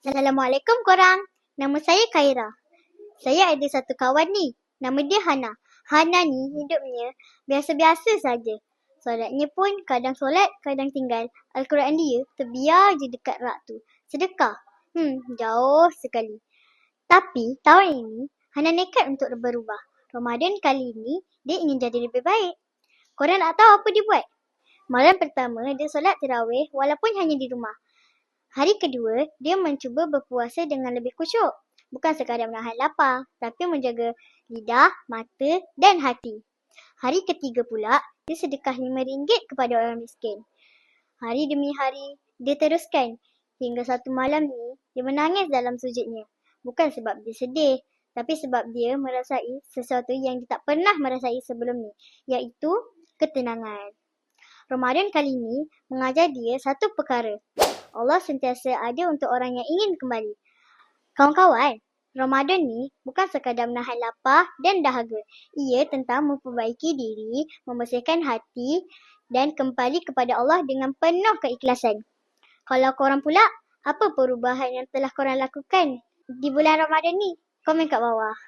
Assalamualaikum korang. Nama saya Khaira. Saya ada satu kawan ni. Nama dia Hana. Hana ni hidupnya biasa-biasa saja. Solatnya pun kadang solat, kadang tinggal. Al-Quran dia terbiar je dekat rak tu. Sedekah. Hmm, jauh sekali. Tapi tahun ini Hana nekat untuk berubah. Ramadan kali ini dia ingin jadi lebih baik. Korang nak tahu apa dia buat? Malam pertama dia solat terawih walaupun hanya di rumah. Hari kedua, dia mencuba berpuasa dengan lebih khusyuk. Bukan sekadar menahan lapar, tapi menjaga lidah, mata dan hati. Hari ketiga pula, dia sedekah RM5 kepada orang miskin. Hari demi hari, dia teruskan. Hingga satu malam ni, dia menangis dalam sujudnya. Bukan sebab dia sedih, tapi sebab dia merasai sesuatu yang dia tak pernah merasai sebelum ni, iaitu ketenangan. Ramadan kali ini mengajar dia satu perkara. Allah sentiasa ada untuk orang yang ingin kembali. Kawan-kawan, Ramadan ni bukan sekadar menahan lapar dan dahaga. Ia tentang memperbaiki diri, membersihkan hati dan kembali kepada Allah dengan penuh keikhlasan. Kalau korang pula, apa perubahan yang telah korang lakukan di bulan Ramadan ni? Komen kat bawah.